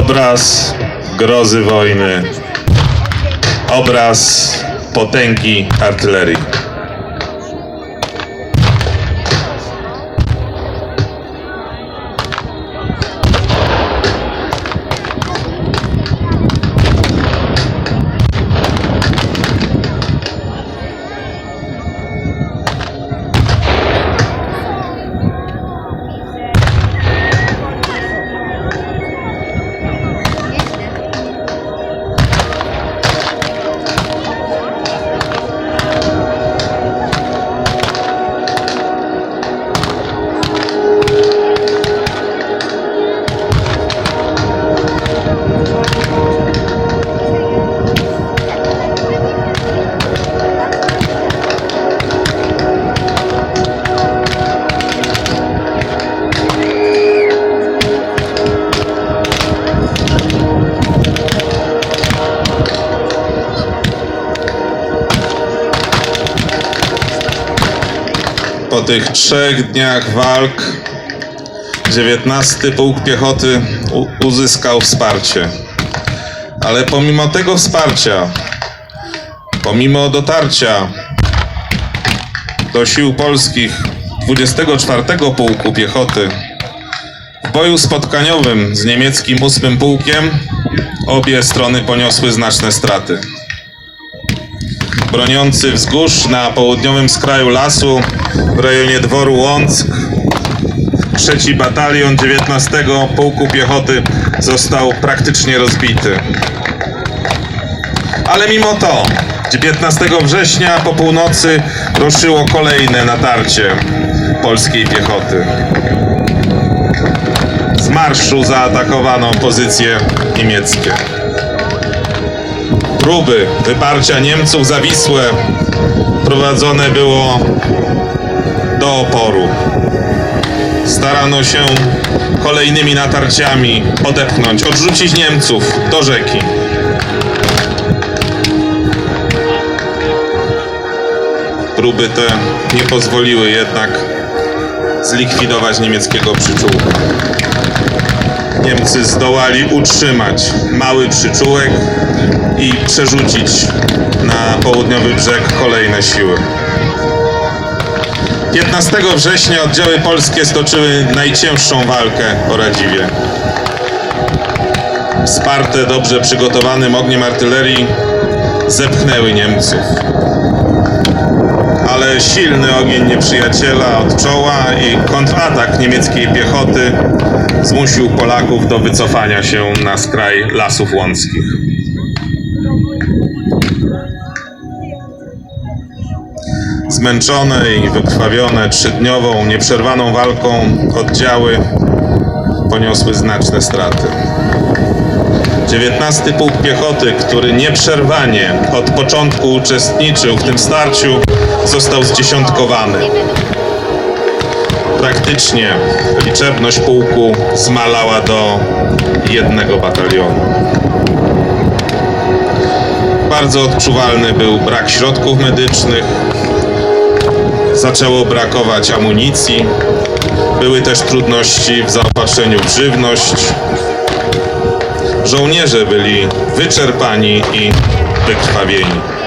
Obraz grozy wojny. Obraz potęgi artylerii. Po tych trzech dniach walk 19 Pułk Piechoty uzyskał wsparcie. Ale pomimo tego wsparcia, pomimo dotarcia do sił polskich 24 Pułku Piechoty, w boju spotkaniowym z niemieckim 8 Pułkiem obie strony poniosły znaczne straty broniący wzgórz na południowym skraju lasu w rejonie dworu Łąck. Trzeci batalion 19 Pułku Piechoty został praktycznie rozbity. Ale mimo to 19 września po północy ruszyło kolejne natarcie polskiej piechoty. Z marszu zaatakowano pozycje niemieckie. Próby wyparcia Niemców za Wisłę prowadzone było do oporu. Starano się kolejnymi natarciami odepchnąć, odrzucić Niemców do rzeki. Próby te nie pozwoliły jednak zlikwidować niemieckiego przyczółka. Niemcy zdołali utrzymać mały przyczółek i przerzucić na południowy brzeg kolejne siły. 15 września oddziały polskie stoczyły najcięższą walkę o Radziwie. Wsparte dobrze przygotowanym ogniem artylerii zepchnęły Niemców. Silny ogień nieprzyjaciela od czoła i kontratak niemieckiej piechoty zmusił Polaków do wycofania się na skraj lasów łąckich. Zmęczone i wykrwawione trzydniową, nieprzerwaną walką oddziały poniosły znaczne straty. 19 Pułk Piechoty, który nieprzerwanie od początku uczestniczył w tym starciu, został zdziesiątkowany. Praktycznie liczebność pułku zmalała do jednego batalionu. Bardzo odczuwalny był brak środków medycznych, zaczęło brakować amunicji, były też trudności w zaopatrzeniu w żywność. Żołnierze byli wyczerpani i wykrwawieni.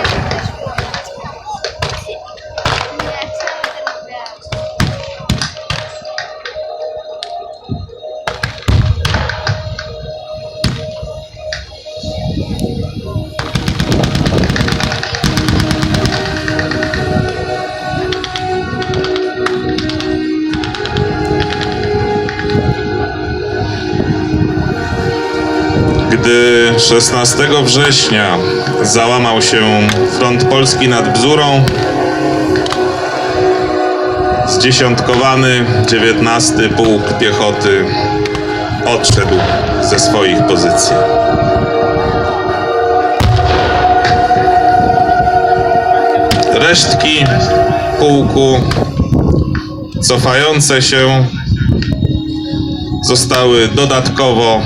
Gdy 16 września załamał się front polski nad Bzurą, zdziesiątkowany 19 Pułk Piechoty odszedł ze swoich pozycji. Resztki pułku cofające się zostały dodatkowo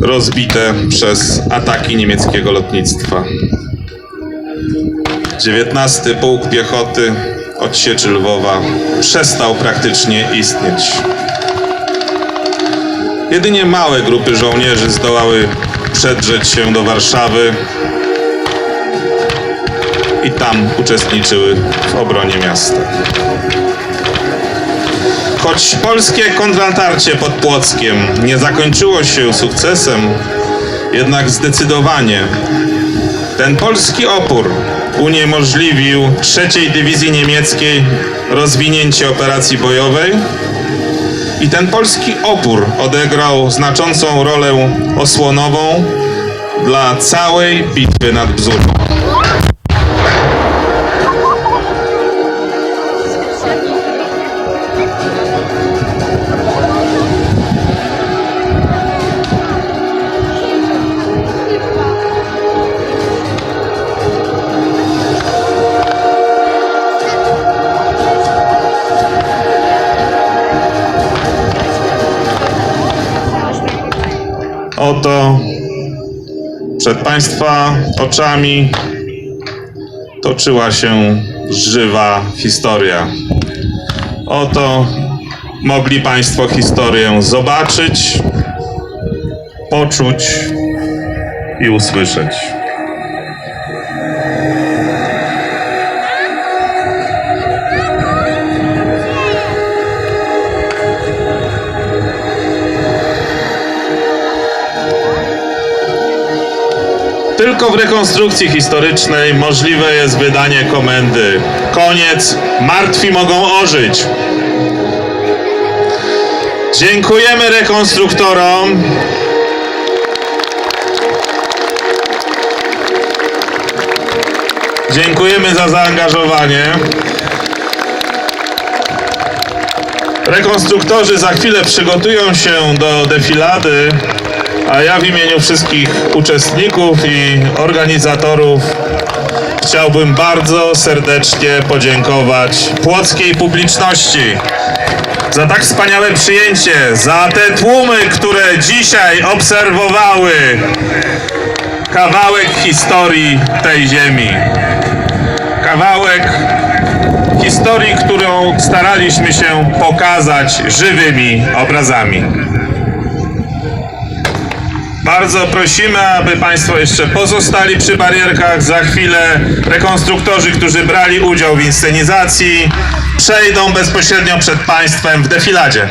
rozbite przez ataki niemieckiego lotnictwa. 19 Pułk Piechoty od Sieczy Lwowa przestał praktycznie istnieć. Jedynie małe grupy żołnierzy zdołały przedrzeć się do Warszawy i tam uczestniczyły w obronie miasta. Choć polskie kontrnatarcie pod Płockiem nie zakończyło się sukcesem, jednak zdecydowanie ten polski opór uniemożliwił trzeciej dywizji niemieckiej rozwinięcie operacji bojowej i ten polski opór odegrał znaczącą rolę osłonową dla całej bitwy nad Bzurą. Oto przed Państwa oczami toczyła się żywa historia. Oto mogli Państwo historię zobaczyć, poczuć i usłyszeć. Tylko w rekonstrukcji historycznej możliwe jest wydanie komendy. Koniec, martwi mogą ożyć. Dziękujemy rekonstruktorom. Dziękujemy za zaangażowanie. Rekonstruktorzy za chwilę przygotują się do defilady, a ja w imieniu wszystkich uczestników i organizatorów chciałbym bardzo serdecznie podziękować płockiej publiczności za tak wspaniałe przyjęcie, za te tłumy, które dzisiaj obserwowały kawałek historii tej ziemi. Kawałek historii, którą staraliśmy się pokazać żywymi obrazami. Bardzo prosimy, aby Państwo jeszcze pozostali przy barierkach. Za chwilę rekonstruktorzy, którzy brali udział w inscenizacji, przejdą bezpośrednio przed Państwem w defiladzie.